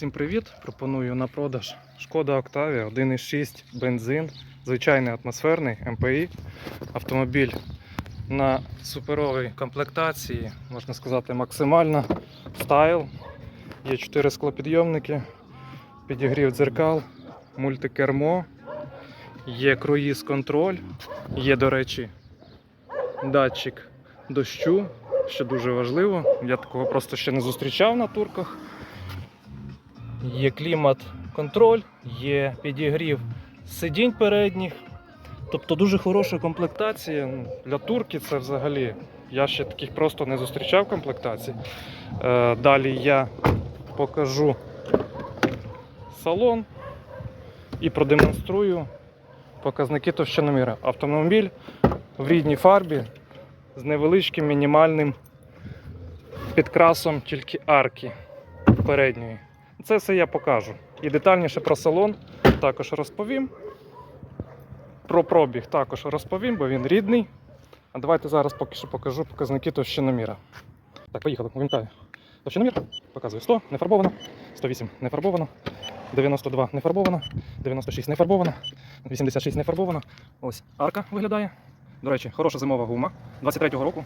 Всім привіт! Пропоную на продаж Шкода Octavia 1.6 бензин, звичайний атмосферний МПІ. Автомобіль на суперовій комплектації, можна сказати, максимально стайл. Є 4 склопідйомники, підігрів дзеркал, мультикермо, є круїз контроль, є, до речі, датчик дощу, що дуже важливо. Я такого просто ще не зустрічав на турках. Є клімат-контроль, є підігрів сидінь передніх. Тобто дуже хороша комплектація. Ну, Для турки це взагалі. Я ще таких просто не зустрічав комплектацій. Е, далі я покажу салон і продемонструю показники товщиноміра. Автомобіль в рідній фарбі з невеличким мінімальним підкрасом тільки арки передньої. Це все я покажу. І детальніше про салон також розповім. Про пробіг також розповім, бо він рідний. А давайте зараз поки що покажу показники товщиноміра. Так, поїхали, увімкаю. Товщиномір показує 100, не фарбовано, 108 не фарбовано, 92 не фарбовано, 96 не фарбовано, 86 не фарбовано. Ось арка виглядає. До речі, хороша зимова гума 23-го року,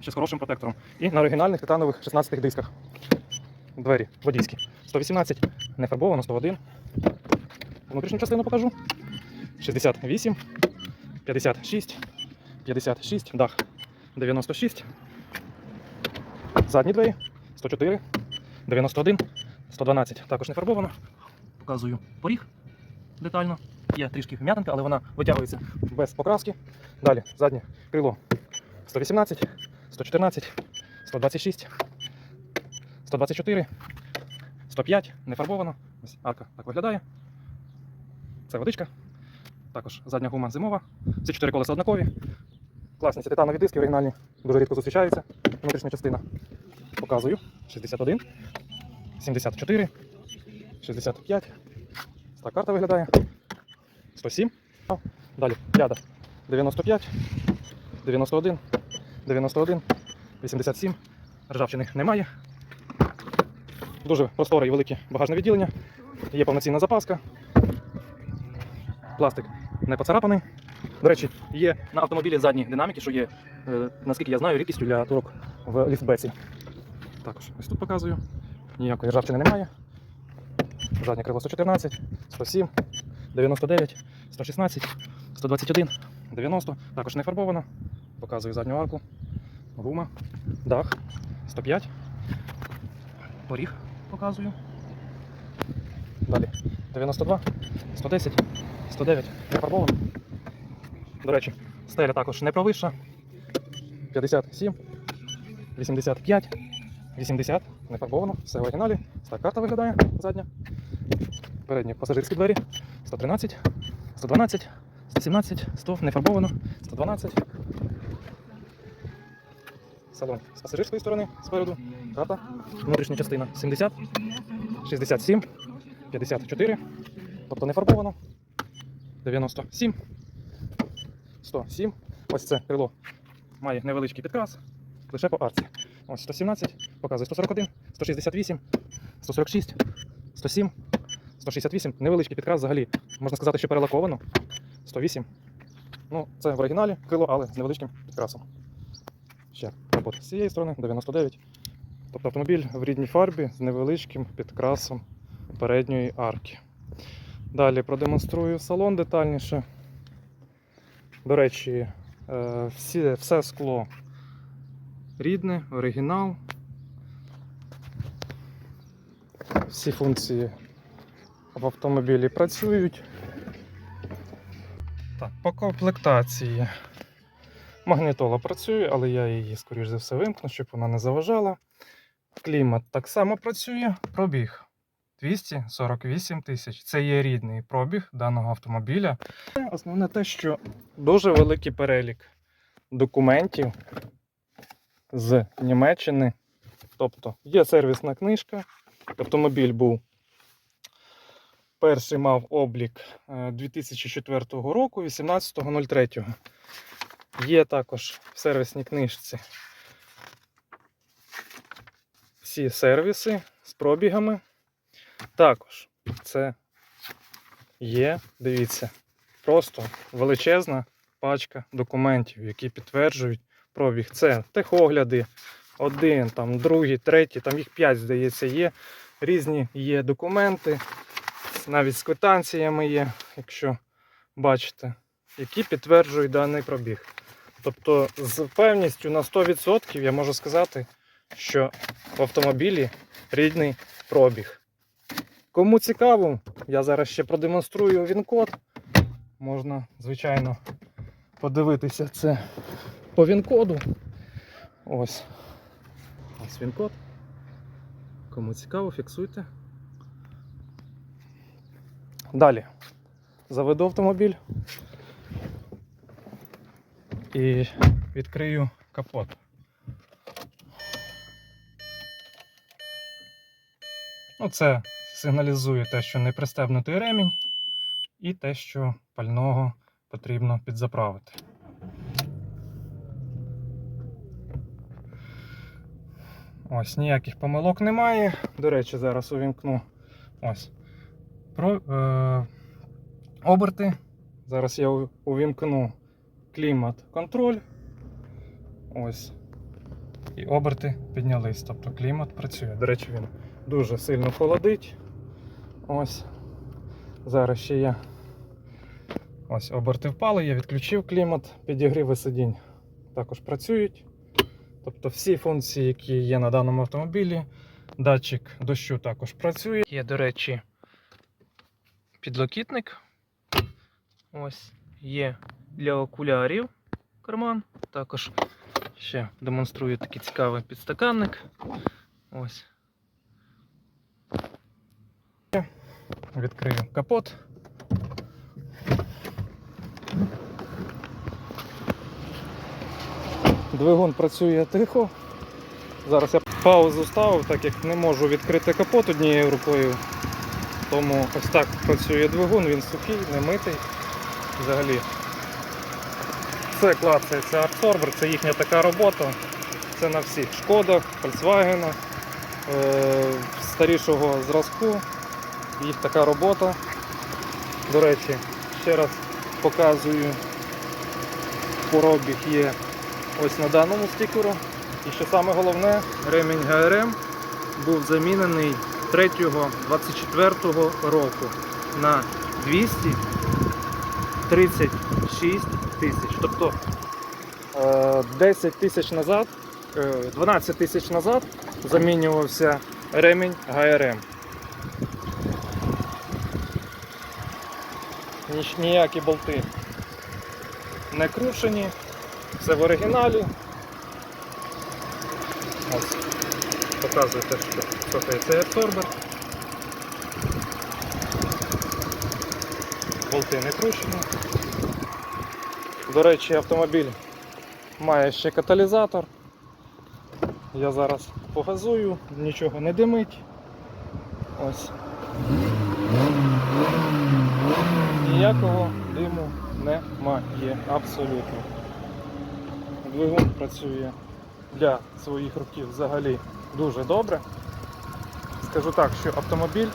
ще з хорошим протектором. І на оригінальних титанових 16 дисках. Двері водійські. 118, не фарбовано, 101. Внутрішню частину покажу. 68, 56, 56, дах 96. Задні двері 104, 91, 112. Також не фарбовано. Показую поріг детально. Є трішки вм'ятинка, але вона витягується без покраски. Далі заднє крило 118, 114, 126, 124, 105, не фарбовано. Ось арка так виглядає. Це водичка. Також задня гума зимова. Всі чотири колеса однакові. Класні ці титанові диски оригінальні. Дуже рідко зустрічаються. Внутрішня частина. Показую. 61, 74, 65. Ось Так карта виглядає. 107. Далі ляда 95, 91, 91, 87. Ржавчини немає. Дуже просторе і велике багажне відділення. Є повноцінна запаска. Пластик не поцарапаний. До речі, є на автомобілі задні динаміки, що є, е, наскільки я знаю, рідкістю для турок в ліфтбеці. Також ось тут показую. Ніякої ржавчини немає. Заднє крило 114, 107, 99, 116, 121, 90. Також не фарбовано. Показую задню арку. Гума, дах, 105. Поріг показую. Далі 92, 110, 109. Не фарбовано. До речі, стеля також не провища. 57, 85, 80. Не фарбовано. Все в оригіналі. Так карта виглядає задня. Передні пасажирські двері. 113, 112, 117, 100. Не фарбовано. 112. Салон з пасажирської сторони спереду. Карта. Внутрішня частина 70, 67, 54. Тобто не фарбовано. 97, 107. Ось це крило має невеличкий підкрас. Лише по арці. Ось 117, показує 141, 168, 146, 107, 168. Невеличкий підкрас взагалі. Можна сказати, що перелаковано. 108. Ну, це в оригіналі крило, але з невеличким підкрасом. Ще капот з цієї сторони 99. Тобто автомобіль в рідній фарбі з невеличким підкрасом передньої арки. Далі продемонструю салон детальніше. До речі, е, всі, все скло рідне, оригінал. Всі функції в автомобілі працюють. Так, по комплектації. Магнітола працює, але я її, скоріш за все, вимкну, щоб вона не заважала. Клімат так само працює. Пробіг 248 тисяч. Це є рідний пробіг даного автомобіля. Основне те, що дуже великий перелік документів з Німеччини. Тобто є сервісна книжка. Автомобіль був перший мав облік е, 2004 року, 18.03. Є також в сервісній книжці всі сервіси з пробігами. Також це є, дивіться, просто величезна пачка документів, які підтверджують пробіг. Це техогляди, один, там, другий, третій, там їх п'ять, здається, є. Різні є документи, навіть з квитанціями є, якщо бачите, які підтверджують даний пробіг. Тобто, з певністю на 100% я можу сказати, що в автомобілі рідний пробіг. Кому цікаво, я зараз ще продемонструю він-код. Можна, звичайно, подивитися це по він-коду. Ось. Ось він-код. Кому цікаво, фіксуйте. Далі. Заведу автомобіль і відкрию капот. Ну, це сигналізує те, що не пристебнутий ремінь, і те, що пального потрібно підзаправити. Ось ніяких помилок немає. До речі, зараз увімкну ось про е, оберти. Зараз я у- увімкну клімат-контроль. Ось. І оберти піднялись. Тобто клімат працює. До речі, він дуже сильно холодить. Ось. Зараз ще я. Ось оберти впали, я відключив клімат, підігріви сидінь також працюють. Тобто всі функції, які є на даному автомобілі, датчик дощу також працює. Є, до речі, підлокітник. Ось є для окулярів карман. Також ще демонструю такий цікавий підстаканник. Ось. Відкрию капот. Двигун працює тихо. Зараз я паузу ставив, так як не можу відкрити капот однією рукою. Тому ось так працює двигун, він сухий, не митий. Взагалі. Це клацається абсорбер, це їхня така робота. Це на всіх шкодах, Volkswagen, е, старішого зразку. Їх така робота. До речі, ще раз показую, поробіг є ось на даному стікеру. І що саме головне, ремінь ГРМ був замінений 3-24 року на 236 тисяч. Тобто е, 10 тисяч назад, е, 12 тисяч назад замінювався ремінь ГРМ. Ніякі болти не крушені, все в оригіналі. Ось, показую те, що слухає цей абсорбер. Болти не кручені. До речі, автомобіль має ще каталізатор. Я зараз погазую, нічого не димить. Ось. Ніякого диму немає абсолютно. Двигун працює для своїх років взагалі дуже добре. Скажу так, що автомобіль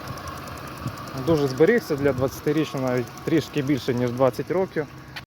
дуже зберігся для 20-річного, навіть трішки більше, ніж 20 років.